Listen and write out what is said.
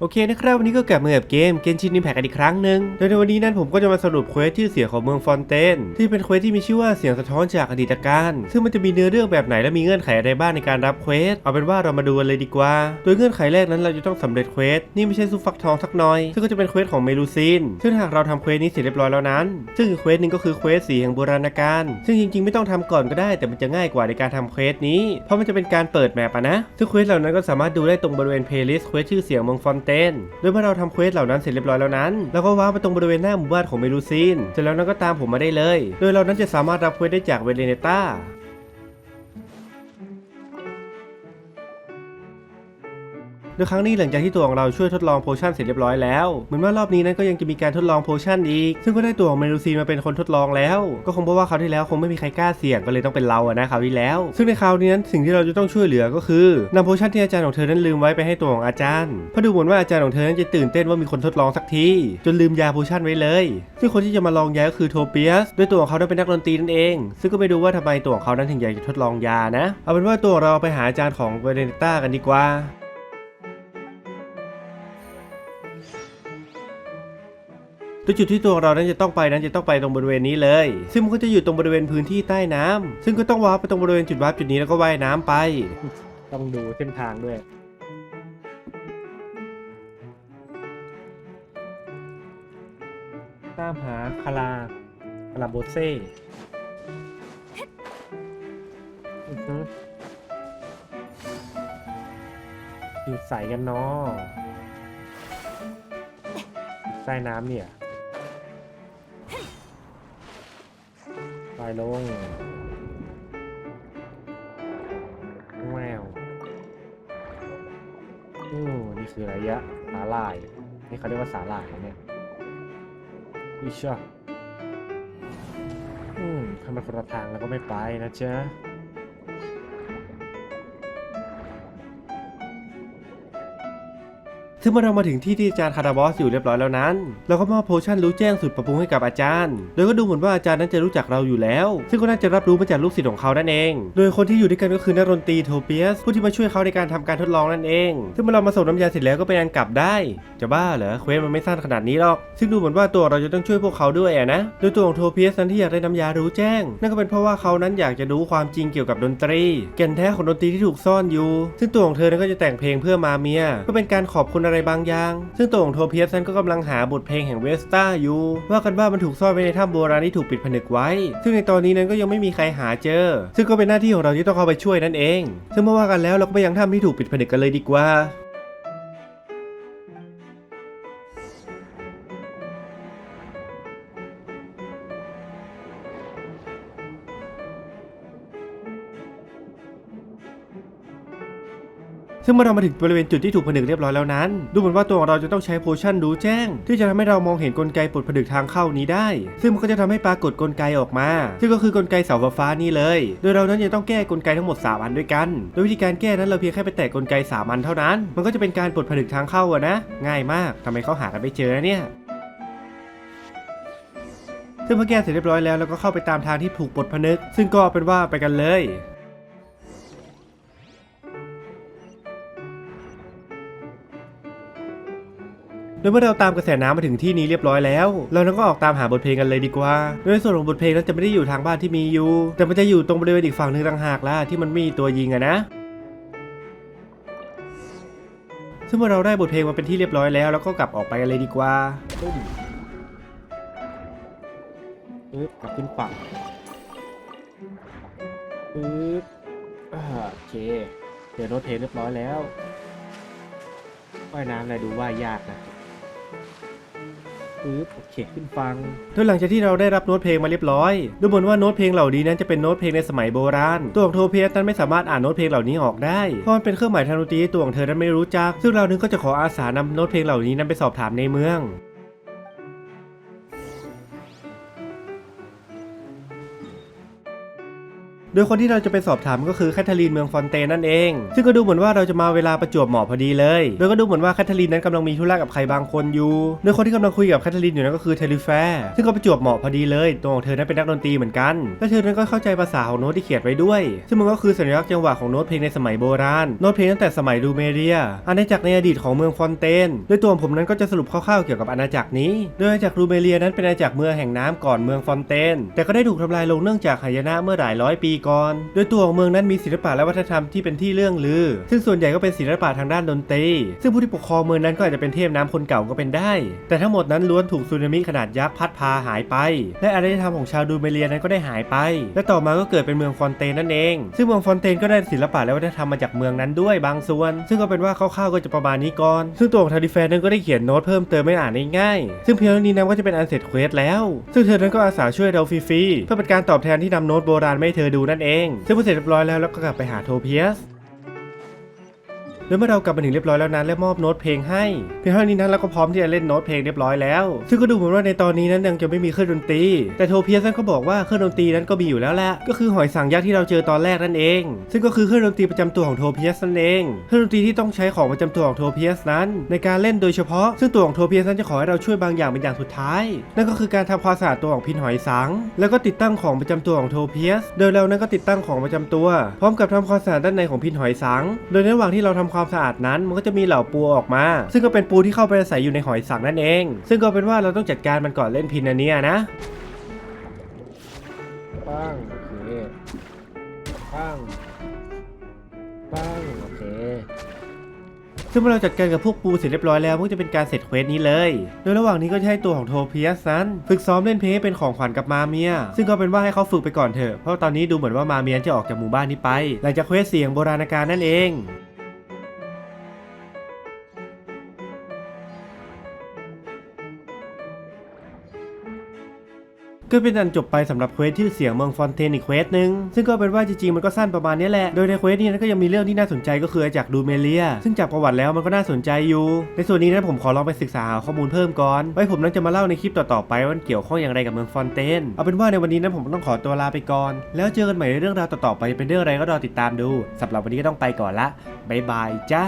โอเคนะครับวันนี้ก็กลับมากับเกมเกนชินนิมแพกกันอีกครั้งหนึ่งโดยในวันนี้นั้นผมก็จะมาสรุปเควสที่เสียงของเมืองฟอนเตนที่เป็นเควสที่มีชื่อว่าเสียงสะท้อนจากอดีตการซึ่งมันจะมีเนื้อเรื่องแบบไหนและมีเงื่อนไขอะไรบ้างในการรับเควสเอาเป็นว่าเรามาดูกันเลยดีกว่า โดยเงื่อนไขแรกนั้นเราจะต้องสำเร็จเควสนี่ไม่ใช่ซุฟักทองสักหน่อย ซึ่งก็จะเป็นเควสของเมลูซินซึ่งหากเราทำเควสนี้เสร็จเรียบร้อยแล้วนั้น ซึ่งเควสหนึ่งก็คือเควสสีแห่งโบราณกาลซึ่งจริงๆ ไม่ต้องทำก่อนก็ได้ แต่มันจะง่ายกว่าในการทำเควสนี้เพราะมันจะเป็นการเปิดแมปนะซึ่งเควสเหล่านั้นก็สามารถดูได้ตรงบริเวณเพลย์ลิสต์เควสชื่อเสียงเมืองฟอนเตนโดยเมื่อเราทำเควสเหล่านั้นเสร็จเรียบร้อยแล้วนั้นเราก็ว้างไปตรงบริเวณหน้าหมู่บ้านของเมลูซินเสร็จแล้วนั้นก็ตามผมมาได้เลย โดยเรานั้นจะสามารถรับเควสได้จากเวเลเนต้า โดยครั้งนี้หลังจากที่ตัวของเราช่วยทดลองโพชั่นเสร็จเรียบร้อยแล้ว เหมือนว่ารอบนี้นั้นก็ยังจะมีการทดลองโพชั่นอีก ซึ่งก็ได้ตัวของเมลูซีนมาเป็นคนทดลองแล้ว ก็คงเพราะว่าคราวที่แล้วคงไม่มีใครกล้าเสี่ยงก็เลยต้องเป็นเราอะนะคราวที่แล้ว ซึ่งในคราวนี้นั้นสิ่งที่เราจะต้องช่วยเหลือก็คือนำโพชั่นที่อาจารย์ของเธอนั้นลืมไว้ไปให้ตัวของอาจารย์เพราะดูเหมือนว่าอาจารย์ของเธอนั้นจะตื่นเต้นว่ามีคนทดลองสักทีจนลืมยาโพชั่นไว้เลย ซึ่งคนที่จะมาลองยาก็คือโทเปียสโดยตัวของเขาเป็นนักดนตรีนั่นเอง ซึ่งก็ไม่รู้ว่าทำไมตัวของเขานั้นถึงอยากจะทดลองยานะ เอาเป็นว่าตัวของเราไปหาอาจารย์ของเวเนต้ากันดีกว่า โดยจุดที่ตัวเรานั้นจะต้องไปนั้นจะต้องไปตรงบริเวณนี้เลย ซึ่งมันก็จะอยู่ตรงบริเวณพื้นที่ใต้น้ำซึ่งก็ต้องวาร์ปไปตรงบริเวณจุดวาร์ปจุดนี้แล้วก็ว่ายน้ำไป ต้องดูเส้นทางด้วย ตามหาคาราคาราโบเซ่อือฮึอยู่ใส่กันเนาะใต้น้ำเนี่ย ไปลงแมวโอ้นี่คือระยะสาหร่าย นี่เขาเรียกว่าสาหร่ายเนี่ยอิชาอืมทำไมคนละทางแล้วก็ไม่ไปนะจ๊ะ ซึ่งเมื่อเรามาถึงที่ที่อาจารย์คาราบอสอยู่เรียบร้อยแล้วนั้น เราก็มอบโพชั่นรู้แจ้งสุดปรับปรุงให้กับอาจารย์ โดยก็ดูเหมือนว่าอาจารย์นั้นจะรู้จักเราอยู่แล้ว ซึ่งก็น่าจะรับรู้มาจากลูกศิษย์ของเขานั่นเอง โดยคนที่อยู่ด้วยกันก็คือนักดนตรีโทเปียสผู้ที่มาช่วยเขาในการทำการทดลองนั่นเอง ซึ่งเมื่อเรามาส่งน้ำยาเสร็จแล้วก็เป็นอันกลับได้ จะบ้าเหรอเควสมันไม่สั้นขนาดนี้หรอก ซึ่งดูเหมือนว่าตัวเราจะต้องช่วยพวกเขาด้วยนะ โดยตัวของโทเปียสนั้นที่อยากได้น้ำยารู้แจ้ง นั่นก็เป็นเพราะว่าเขานั้นอยากจะรู้ความจริงเกี่ยวกับดนตรี แก่นแท้ของดนตรีที่ถูกซ่อนอยู่ ซึ่งตัวของเธอนั้นก็จะแต่งเพลงเพื่อมาเมียก็เป็นการขอบคุณอะไรบางอย่าง ซึ่งตัวของโทเพียสนั้นก็กำลังหาบทเพลงแห่งเวสต้าอยู่ ว่ากันว่ามันถูกซ่อนไว้ในถ้ำโบราณที่ถูกปิดผนึกไว้ ซึ่งในตอนนี้นั้นก็ยังไม่มีใครหาเจอ ซึ่งก็เป็นหน้าที่ของเราที่ต้องเข้าไปช่วยนั่นเอง ซึ่งเมื่อว่ากันแล้วเราก็ไปยังถ้ำที่ถูกปิดผนึกกันเลยดีกว่า ซึ่งเมื่อเรามาถึงบริเวณจุดที่ถูกผนึกเรียบร้อยแล้วนั้น ดูเหมือนว่าตัวของเราจะต้องใช้โพชั่นรู้แจ้ง ที่จะทำให้เรามองเห็นกลไกปลดผนึกทางเข้านี้ได้ ซึ่งมันก็จะทำให้ปรากฏกลไกออกมา ซึ่งก็คือกลไกเสาไฟฟ้านี่เลย โดยเรานั้นจะต้องแก้กลไกทั้งหมด3อันด้วยกัน โดยวิธีการแก้นั้นเราเพียงแค่ไปแตะกลไก3อันเท่านั้น มันก็จะเป็นการปลดผนึกทางเข้าอะนะ ง่ายมากทำไมเขาหากันไม่เจอเนี่ยซึ่งเมื่อแก้เสร็จเรียบร้อยแล้วเราก็เข้าไปตามทางที่ถูกปลดผนึก ซึ่งก็เป็นว่าไปกันเลย โดยเมื่อเราตามกระแสน้ำมาถึงที่นี้เรียบร้อยแล้ว เรานั้นก็ออกตามหาบทเพลงกันเลยดีกว่า โดยในส่วนของบทเพลงนั้นจะไม่ได้อยู่ทางบ้านที่มีอยู่ แต่มันจะอยู่ตรงบริเวณอีกฝั่งหนึ่งต่างหากล่ะที่มันมีตัวยิงอะนะซึ่งเมื่อเราได้บทเพลงมาเป็นที่เรียบร้อยแล้วเราก็กลับออกไปกันเลยดีกว่าปึ๊บกลับขึ้นฝั่งปึ๊บโอเคเจอโน้ตเพลงเรียบร้อยแล้วว่ายน้ำอะไรดูว่ายากนะ ปึ๊บโอเคขึ้นฟัง โดยหลังจากที่เราได้รับโน้ตเพลงมาเรียบร้อย ดูเหมือนว่าโน้ตเพลงเหล่านี้นั้นจะเป็นโน้ตเพลงในสมัยโบราณ ตัวของโทเพียสนั้นไม่สามารถอ่านโน้ตเพลงเหล่านี้ออกได้เพราะมันเป็นเครื่องหมายทางดนตรีตัวของเธอนั้นไม่รู้จัก ซึ่งเรานึงก็จะขออาสานำโน้ตเพลงเหล่านี้นั้นไปสอบถามในเมือง โดยคนที่เราจะไปสอบถามก็คือแคทเธอรีนเมืองฟอนเตนนั่นเอง ซึ่งก็ดูเหมือนว่าเราจะมาเวลาประจวบเหมาะพอดีเลย โดยก็ดูเหมือนว่าแคทเธอรีนนั้นกำลังมีธุระกับใครบางคนอยู่ โดยคนที่กำลังคุยกับแคทเธอรีนอยู่นั้นก็คือเทลิแฟร์ซึ่งก็ประจวบเหมาะพอดีเลยตัวของเธอนั้นเป็นนักดนตรีเหมือนกัน และเธอนั้นก็เข้าใจภาษาของโน้ตที่เขียนไว้ด้วย ซึ่งมันก็คือสัญลักษณ์จังหวะของโน้ตเพลงในสมัยโบราณ โน้ตเพลงตั้งแต่สมัยดูเมเรีย อาณาจักรในอดีตของเมืองฟอนเตนโดยตัวผมนั้นก็จะสรุปคร่าวๆเกี่ยวกับอาณาจักรนี้ โดยอาณาจักรรูเมเรียนั้นเป็นอาณาจักรเมืองแห่งน้ำก่อนเมืองฟอนเตน แต่ก็ได้ถูกทำลายลงเนื่องจากหายนะเมื่อหลายร้อยปีก่อนโดยตัวของเมืองนั้นมีศิลปะและวัฒนธรรมที่เป็นที่เรื่องลือ ซึ่งส่วนใหญ่ก็เป็นศิลปะทางด้านดนตรี ซึ่งผู้ที่ปกครองเมืองนั้นก็อาจจะเป็นเทพน้ำคนเก่าก็เป็นได้ แต่ทั้งหมดนั้นล้วนถูกสึนามิขนาดยักษ์พัดพาหายไป และอารยธรรมของชาวดูเมเรียนั้นก็ได้หายไป และต่อมาก็เกิดเป็นเมืองฟอนเตนนั่นเอง ซึ่งเมืองฟอนเตนก็ได้ศิลปะและวัฒนธรรมมาจากเมืองนั้นด้วยบางส่วน ซึ่งก็เป็นว่าคร่าวๆก็จะประมาณนี้ก่อน ซึ่งตัวของทาริแฟนนั้นก็ได้เขียนโน้ตเพิ่มเติมไม่อ่านง่ายๆซึ่งเพียงเท่านี้นั้นก็จะเป็นอันเสร็จเควสแล้ว ซึ่งเธอนั้นก็อาสาช่วยเราฟรีๆเพื่อเป็นการตอบแทนที่นำโน้ตโบราณมาให้เธอดูนั่นเองซึ่งพอเสร็จเรียบร้อยแล้วเราก็กลับไปหาโทเพียส แล้วเมื่อเรากลับมาถึงเรียบร้อยแล้วนั้นและมอบโน้ตเพลงให้เพียงเท่านี้นั้นเราก็พร้อมที่จะเล่นโน้ตเพลงเรียบร้อยแล้ว ซึ่งก็ดูเหมือนว่าในตอนนี้นั้นยังจะไม่มีเครื่องดนตรี แต่โทเพียสนั้นก็บอกว่าเครื่องดนตรีนั้นก็มีอยู่แล้วแหละก็คือหอยสังยักษ์ที่เราเจอตอนแรกนั่นเอง ซึ่งก็คือเครื่องดนตรีประจำตัวของโทเพียสนั่นเองเครื่องดนตรีที่ต้องใช้ของประจำตัวของโทเพียสนั้น ในการเล่นโดยเฉพาะซึ่งตัวของโทเพียสนั้นจะขอให้เราช่วยบางอย่างเป็นอย่างสุดท้าย นั่นก็คือการทำความสะอาดตัวของพินหอยสัง แล้วก็ติดตั้งของประจำตัวของโทเพียสโดยเรานั้นก็ติดตั้งของประจำตัว พร้อมกับทำความสะอาดด้านในของพินหอยสัง โดยในระหว่างที่เราทำความสะอาดนั้นมันก็จะมีเหล่าปูออกมา ซึ่งก็เป็นปูที่เข้าไปอาศัยอยู่ในหอยสังนั่นเอง ซึ่งก็เป็นว่าเราต้องจัดการมันก่อนเล่นพินอันเนี้ยนะปังโอเคปังปังโอเคซึ่งเมื่อเราจัดการกับพวกปูเสร็จเรียบร้อยแล้วมันก็จะเป็นการเสร็จเควสนี้เลย โดยระหว่างนี้ก็จะให้ตัวของโทเพียสนั้นฝึกซ้อมเล่นเพลงให้เป็นของขวัญกับมาเมีย ซึ่งก็เป็นว่าให้เขาฝึกไปก่อนเถอะ เพราะตอนนี้ดูเหมือนว่ามาเมียจะออกจากหมู่บ้านนี้ไป หลังจากเควสเสียงโบราณกาลนั่นเอง ก็เป็นอันจบไปสำหรับเควสที่เสียงเมืองฟอนเทนอีกเควสหนึ่งซึ่งก็เป็นว่าจริงๆมันก็สั้นประมาณนี้แหละ โดยในเควสนี้นั้นก็ยังมีเรื่องที่น่าสนใจก็คืออาจากดูเมเลีย ซึ่งจากประวัติแล้วมันก็น่าสนใจอยู่ ในส่วนนี้นั้นผมขอลองไปศึกษาหาข้อมูลเพิ่มก่อน ไว้ผมนั้นจะมาเล่าในคลิปต่อๆไปว่ามันเกี่ยวข้องอย่างไรกับเมืองฟอนเทน เอาเป็นว่าในวันนี้นั้นผมต้องขอตัวลาไปก่อน แล้วเจอกันใหม่ในเรื่องราวต่อๆไปเป็นเรื่องอะไรก็รอติดตามดูสำหรับวันนี้ก็ต้องไปก่อนละบ๊ายบายจ้า